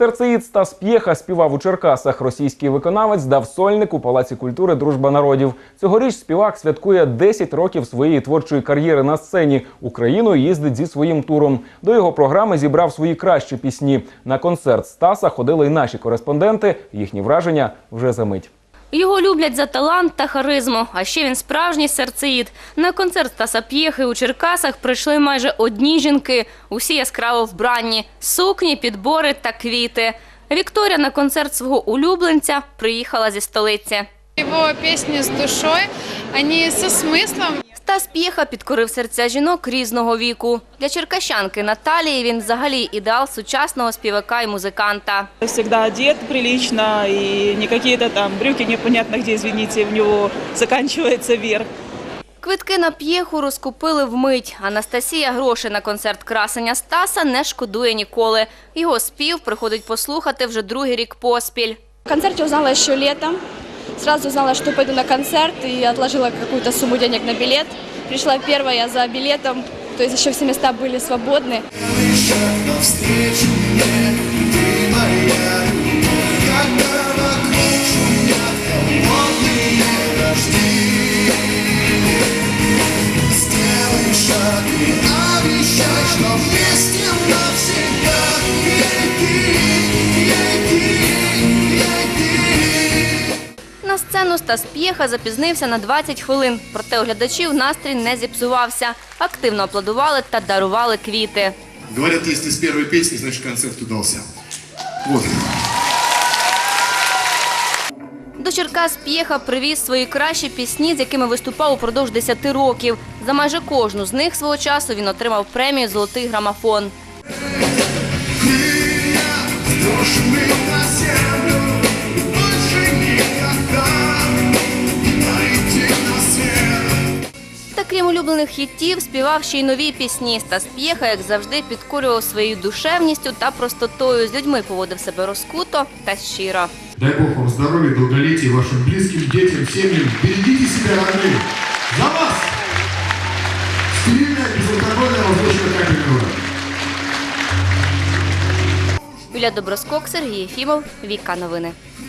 Серцеїд Стас П'єха співав у Черкасах. Російський виконавець дав сольник у Палаці культури Дружба народів. Цьогоріч співак святкує 10 років своєї творчої кар'єри на сцені. Україну їздить зі своїм туром. До його програми зібрав свої кращі пісні. На концерт Стаса ходили й наші кореспонденти. Їхні враження вже за мить. Його люблять за талант та харизму, а ще він справжній серцеїд. На концерт Стаса П'єхи у Черкасах прийшли майже одні жінки, усі яскраво вбранні, сукні, підбори та квіти. Вікторія на концерт свого улюбленця приїхала зі столиці. Його пісні з душою, вони зі смыслом. Стас П'єха підкорив серця жінок різного віку. Для черкащанки Наталії він взагалі ідеал сучасного співака і музиканта. всегда одет прилично и не какие-то там брюки непонятно где, извините, у него заканчивается верх. Квитки на п'єху розкупили вмить. Анастасія грошей на концерт красення Стаса не шкодує ніколи. Його спів приходить послухати вже другий рік поспіль. О концерте узнала еще летом. Сразу узнала, что пойду на концерт и отложила какую-то сумму денег на билет. Пришла первая за билетом, то есть еще все места были свободны. На сцену Стас П'єха запізнився на 20 хвилин, проте у глядачів настрій не зіпсувався. Активно аплодували та дарували квіти. Говорят, если с первой песни, значит концерт удался. Вот. До Черкас П'єха привіз свої кращі пісні, з якими виступав упродовж 10 років. За майже кожну з них свого часу він отримав премію Золотий грамофон. Брошены на крім улюблених хітів, співав ще й нові пісні. Стас П'єха, як завжди, підкорював своєю душевністю та простотою. З людьми поводив себе розкуто та щиро. Дай Бог вам здоровья, долголетия вашим близким, детям, семьям. Берегите себя, родные. За вас! Стерильная, безалкогольная воздушно-капельная. Юлія Доброскок, Сергій Єфімов, Віка Новини.